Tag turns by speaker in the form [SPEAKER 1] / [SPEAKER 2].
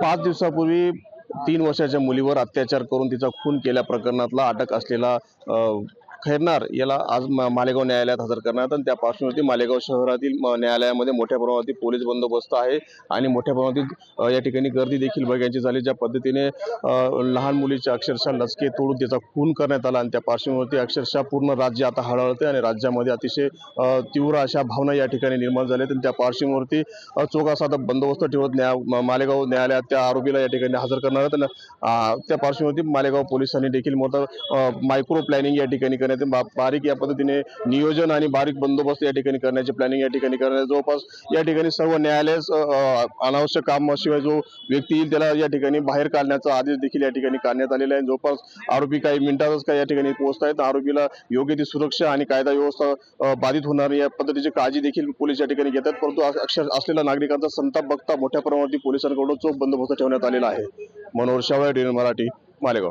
[SPEAKER 1] पाच दिवसापूर्वी तीन वर्षाच्या मुलीवर अत्याचार करून तिचा खून केल्या प्रकरणातला अटक असलेला खैरनार याला आज मालेगाव न्यायालयात हजर करण्यात आणि त्या पार्श्वभूमीवरती मालेगाव शहरातील न्यायालयामध्ये मोठ्या प्रमाणावरती पोलीस बंदोबस्त आहे आणि मोठ्या प्रमाणातील या ठिकाणी गर्दी देखील बघायची झाली ज्या पद्धतीने लहान मुलीच्या अक्षरशः लचके तोडून त्याचा खून करण्यात आला आणि त्या पार्श्वभूमीवरती अक्षरशः पूर्ण राज्य आता हळहळते आणि राज्यामध्ये अतिशय तीव्र अशा भावना या ठिकाणी निर्माण झाल्या आणि त्या पार्श्वभूमीवरती चोखासा आता बंदोबस्त ठेवत न्याय मालेगाव न्यायालयात त्या आरोपीला या ठिकाणी हजर करणार आहेत त्या पार्श्वभूमीवरती मालेगाव पोलिसांनी देखील मोठं मायक्रो प्लॅनिंग या ठिकाणी करण्यात बा- बारीक या पद्धतीने नियोजन आणि बारीक बंदोबस्त या ठिकाणी करण्याची प्लॅनिंग या ठिकाणी करण्यात जवळपास या ठिकाणी सर्व न्यायालय अनावश्यक कामाशिवाय जो व्यक्ती येईल त्याला या ठिकाणी बाहेर काढण्याचा आदेश देखील या ठिकाणी काढण्यात आलेला आहे. जवळपास आरोपी काही मिनिटातच काय या ठिकाणी पोहोचत आहेत. आरोपीला योग्य ती सुरक्षा आणि कायदा व्यवस्था बाधित होणार या पद्धतीची काळजी देखील पोलीस या ठिकाणी घेतात. परंतु अक्षर असलेल्या नागरिकांचा संताप बघता मोठ्या प्रमाणावरती पोलिसांकडून चोख बंदोबस्त ठेवण्यात आलेला आहे. मनोहर शावळे डी मराठी मालेगाव.